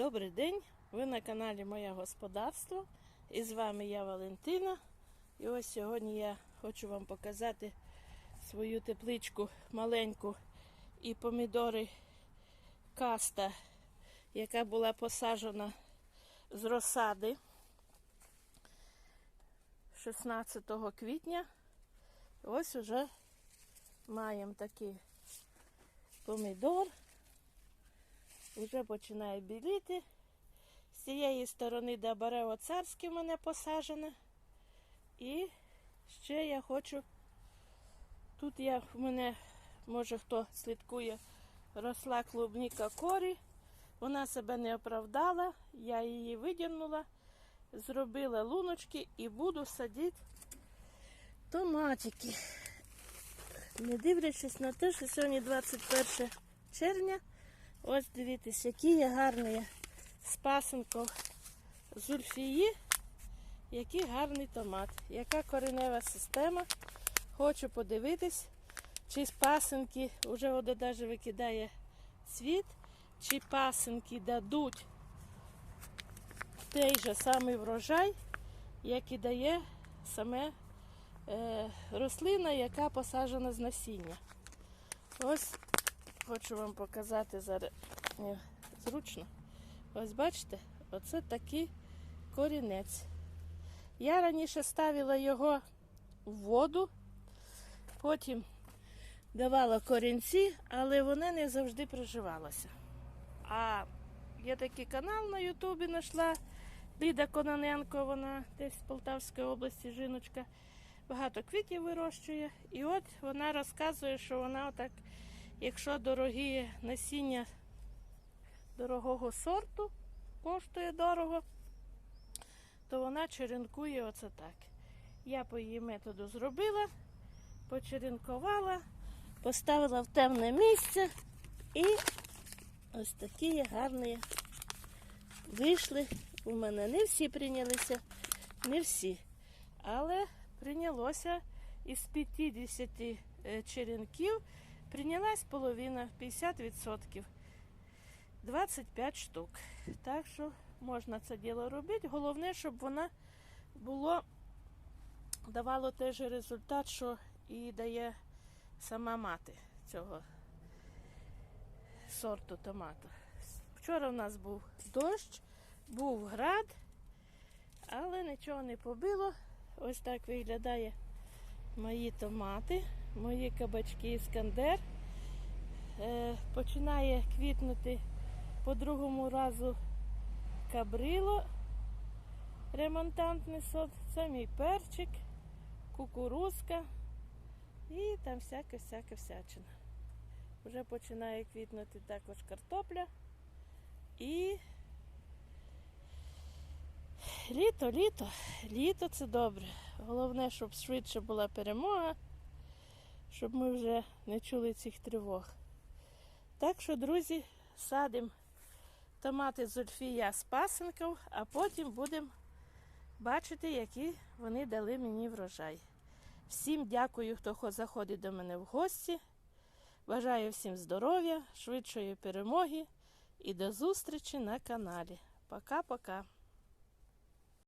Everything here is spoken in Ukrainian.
Добрий день! Ви на каналі Моє Господарство. І з вами я Валентина. І ось сьогодні я хочу вам показати свою тепличку маленьку і помідори каста, яка була посаджена з розсади 16 квітня. Ось уже маємо такий помідор. Вже починає біліти. З цієї сторони Дабарево царське в мене посаджене. І ще я хочу. Тут я в мене, може хто слідкує, росла клубніка корі. Вона себе не оправдала. Я її видягнула, зробила луночки і буду садити томатики. Не дивлячись на те, що сьогодні 21 червня. Ось дивіться, які є гарні з зульфії, який гарний томат, яка коренева система. Хочу подивитись, чи з пасинки вже вода навіть викидає цвіт, чи пасинки дадуть той же самий врожай, як і дає саме е, рослина, яка посаджена з насіння. Ось хочу вам показати зараз Ні, зручно. Ось бачите, оце такий корінець. Я раніше ставила його в воду, потім давала корінці, але вони не завжди приживалися. А є такий канал на Ютубі знайшла Ліда Кононенко, вона десь з Полтавської області, жіночка. Багато квітів вирощує. І от вона розказує, що вона отак Якщо дорогі насіння дорогого сорту коштує дорого, то вона черенкує оце так. Я по її методу зробила, почеренкувала, поставила в темне місце і ось такі гарні вийшли. У мене не всі прийнялися, не всі. Але прийнялося із 50 черенків. Прийнялась половина 50%. 25 штук. Так що можна це діло робити. Головне, щоб вона було, давало той же результат, що і дає сама мати цього сорту томату. Вчора в нас був дощ, був град, але нічого не побило. Ось так виглядає мої томати мої кабачки Іскандер. Е, починає квітнути по другому разу кабрило, ремонтантний сорт. Це мій перчик, кукурузка і там всяка-всяка всячина. Вже починає квітнути також картопля і літо, літо, літо це добре. Головне, щоб швидше була перемога щоб ми вже не чули цих тривог. Так що, друзі, садимо томати зульфія з пасинків, а потім будемо бачити, які вони дали мені врожай. Всім дякую, хто заходить до мене в гості. Бажаю всім здоров'я, швидшої перемоги і до зустрічі на каналі. Пока-пока.